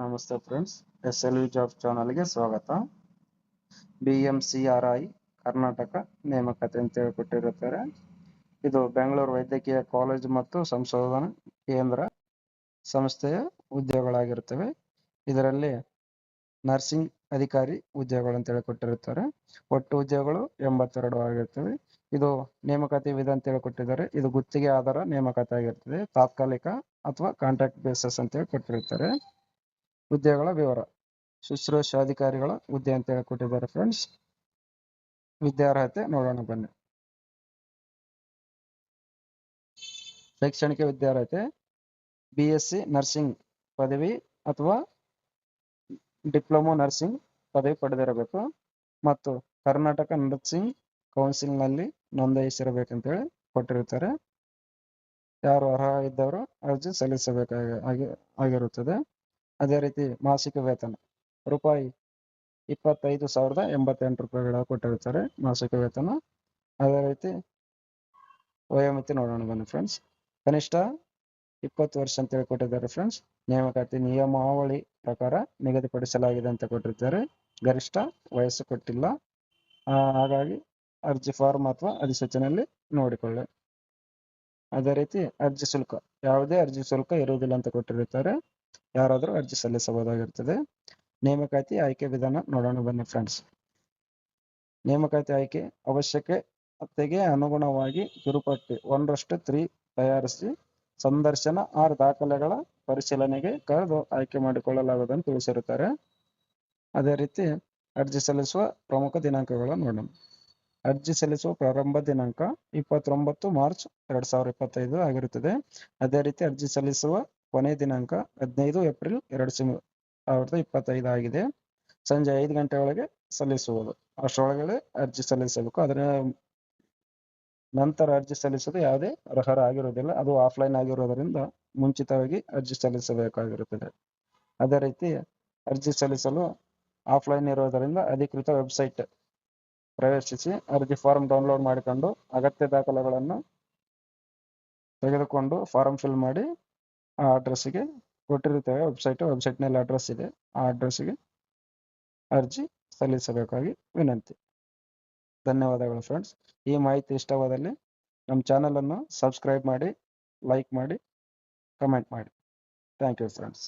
ನಮಸ್ತೆ friends S L V job ಚಾನಲ್ಗೆ ಸ್ವಾಗತ. B M C R I Karnataka ನೇಮಕಾತಿ ಅಂತ ಹೇಳ್ಕೊಟ್ಟಿರುತ್ತಾರೆ. ಇದು ಬೆಂಗಳೂರು ವೈದ್ಯಕೀಯ ಕಾಲೇಜ್ ಮತ್ತು ಸಂಶೋಧನಾ ಕೇಂದ್ರ ಸಂಸ್ಥೆಯ ಉದ್ಯೋಗಗಳಾಗಿರುತ್ತವೆ. ಇದರಲ್ಲಿ ನರ್ಸಿಂಗ್ ಅಧಿಕಾರಿ ಉದ್ಯೋಗಗಳು ಅಂತ ಹೇಳಿ ಕೊಟ್ಟಿರುತ್ತಾರೆ ಒಟ್ಟು ಉದ್ಯೋಗಗಳು ಎಂಬತ್ತೆರಡು ಆಗಿರ್ತವೆ ಇದು ನೇಮಕಾತಿ ವಿಧ ಅಂತ ಹೇಳಿ ಕೊಟ್ಟಿದ್ದಾರೆ ಇದು ಗುತ್ತಿಗೆ ಆಧಾರ ನೇಮಕಾತಿ ಆಗಿರ್ತದೆ. ತಾತ್ಕಾಲಿಕ ಅಥವಾ ಕಾಂಟ್ರಾಕ್ಟ್ ಬೇಸಸ್ ಅಂತ ಹೇಳಿ ಕೊಟ್ಟಿರ್ತಾರೆ ಹುದ್ದೆಗಳ ವಿವರ. ಶುಶ್ರೂಷಾಧಿಕಾರಿಗಳ ಹುದ್ದೆ ಅಂತ ಹೇಳಿ ಕೊಟ್ಟಿದ್ದಾರೆ ಫ್ರೆಂಡ್ಸ್ ವಿದ್ಯಾರ್ಹತೆ ನೋಡೋಣ ಬನ್ನಿ. ಶೈಕ್ಷಣಿಕ ವಿದ್ಯಾರ್ಹತೆ ಬಿ ಎಸ್ ಸಿ ನರ್ಸಿಂಗ್ ಪದವಿ ಅಥವಾ ಡಿಪ್ಲೊಮೊ ನರ್ಸಿಂಗ್ ಪದವಿ ಪಡೆದಿರಬೇಕು. ಮತ್ತು ಕರ್ನಾಟಕ ನರ್ಸಿಂಗ್ ಕೌನ್ಸಿಲ್ನಲ್ಲಿ ನೋಂದಾಯಿಸಿರಬೇಕಂತೇಳಿ ಕೊಟ್ಟಿರುತ್ತಾರೆ. ಯಾರು ಅರ್ಹ ಇದ್ದವರು ಅರ್ಜಿ ಸಲ್ಲಿಸಬೇಕಾಗಿ ಆಗಿ, ಆಗಿರುತ್ತದೆ. ಅದೇ ರೀತಿ ಮಾಸಿಕ ವೇತನ. ರೂಪಾಯಿ ಇಪ್ಪತ್ತೈದು ಸಾವಿರದ ಎಂಬತ್ತೆಂಟು ರೂಪಾಯಿಗಳ ಕೊಟ್ಟಿರ್ತಾರೆ ಮಾಸಿಕ ವೇತನ. ಅದೇ ರೀತಿ ವಯೋಮಿತಿ ನೋಡೋಣ ಬನ್ನಿ ಫ್ರೆಂಡ್ಸ್ ಕನಿಷ್ಠ ಇಪ್ಪತ್ತು ವರ್ಷ ಅಂತೇಳಿ ಕೊಟ್ಟಿದ್ದಾರೆ ಫ್ರೆಂಡ್ಸ್ ನೇಮಕಾತಿ ನಿಯಮಾವಳಿ ಪ್ರಕಾರ ನಿಗದಿಪಡಿಸಲಾಗಿದೆ ಅಂತ ಕೊಟ್ಟಿರ್ತಾರೆ ಗರಿಷ್ಠ ವಯಸ್ಸು ಕೊಟ್ಟಿಲ್ಲ. ಹಾಗಾಗಿ ಅರ್ಜಿ ಫಾರ್ಮ್ ಅಥವಾ ಅಧಿಸೂಚನೆಯಲ್ಲಿ ನೋಡಿಕೊಳ್ಳಿ. ಅದೇ ರೀತಿ ಅರ್ಜಿ ಶುಲ್ಕ, ಯಾವುದೇ ಅರ್ಜಿ ಶುಲ್ಕ ಇರುವುದಿಲ್ಲ ಅಂತ ಕೊಟ್ಟಿರುತ್ತಾರೆ. ಯಾರಾದರೂ ಅರ್ಜಿ ಸಲ್ಲಿಸಬಹುದಾಗಿರ್ತದೆ ನೇಮಕಾತಿ ಆಯ್ಕೆ ವಿಧಾನ ನೋಡೋಣ ಬನ್ನಿ ಫ್ರೆಂಡ್ಸ್ ನೇಮಕಾತಿ ಆಯ್ಕೆ ಅವಶ್ಯಕತೆಗೆ ಅನುಗುಣವಾಗಿ ಕಿರುಪಟ್ಟಿ ಒಂದರಷ್ಟು ತ್ರೀ ತಯಾರಿಸಿ ಸಂದರ್ಶನ ಆರು ದಾಖಲೆಗಳ ಪರಿಶೀಲನೆಗೆ ಕರೆದು ಆಯ್ಕೆ ಮಾಡಿಕೊಳ್ಳಲಾಗುವುದನ್ನು ತಿಳಿಸಿರುತ್ತಾರೆ. ಅದೇ ರೀತಿ ಅರ್ಜಿ ಸಲ್ಲಿಸುವ ಪ್ರಮುಖ ದಿನಾಂಕಗಳು ನೋಡೋಣ. ಅರ್ಜಿ ಸಲ್ಲಿಸುವ ಪ್ರಾರಂಭ ದಿನಾಂಕ ಇಪ್ಪತ್ತೊಂಬತ್ತು ಮಾರ್ಚ್ ಎರಡ್ ಸಾವಿರದ ಇಪ್ಪತ್ತೈದು ಆಗಿರುತ್ತದೆ. ಅದೇ ರೀತಿ ಅರ್ಜಿ ಸಲ್ಲಿಸುವ ಕೊನೆ ದಿನಾಂಕ ಹದಿನೈದು ಏಪ್ರಿಲ್ ಎರಡು ಸಾವಿರದ ಇಪ್ಪತ್ತೈದು ಆಗಿದೆ. ಸಂಜೆ ಐದು ಗಂಟೆ ಒಳಗೆ ಸಲ್ಲಿಸುವುದು. ಅಷ್ಟರೊಳಗಡೆ ಅರ್ಜಿ ಸಲ್ಲಿಸಬೇಕು. ಅದರ ನಂತರ ಅರ್ಜಿ ಸಲ್ಲಿಸೋದು ಯಾವುದೇ ಅರ್ಹರಾಗಿರುವುದಿಲ್ಲ ಅದು ಆಫ್ಲೈನ್ ಆಗಿರೋದರಿಂದ ಮುಂಚಿತವಾಗಿ ಅರ್ಜಿ ಸಲ್ಲಿಸಬೇಕಾಗಿರುತ್ತದೆ. ಅದೇ ರೀತಿ ಅರ್ಜಿ ಸಲ್ಲಿಸಲು ಆಫ್ಲೈನ್ ಇರೋದರಿಂದ ಅಧಿಕೃತ ವೆಬ್ಸೈಟ್ ಪ್ರವೇಶಿಸಿ ಅರ್ಜಿ ಫಾರ್ಮ್ ಡೌನ್ಲೋಡ್ ಮಾಡಿಕೊಂಡು ಅಗತ್ಯ ದಾಖಲೆಗಳನ್ನು ತೆಗೆದುಕೊಂಡು ಫಾರಂ ಫಿಲ್ ಮಾಡಿ ಆ ಅಡ್ರೆಸ್ಸಿಗೆ ಕೊಟ್ಟಿರುತ್ತೇವೆ ವೆಬ್ಸೈಟ್ ವೆಬ್ಸೈಟ್ನಲ್ಲಿ ಅಡ್ರೆಸ್ ಇದೆ. ಆ ಅಡ್ರೆಸ್ಸಿಗೆ ಅರ್ಜಿ ಸಲ್ಲಿಸಬೇಕಾಗಿ ವಿನಂತಿ. ಧನ್ಯವಾದಗಳು ಫ್ರೆಂಡ್ಸ್ ಈ ಮಾಹಿತಿ ಇಷ್ಟವಾದಲ್ಲಿ ನಮ್ಮ ಚಾನಲನ್ನು ಸಬ್ಸ್ಕ್ರೈಬ್ ಮಾಡಿ ಲೈಕ್ ಮಾಡಿ ಕಮೆಂಟ್ ಮಾಡಿ. Thank you friends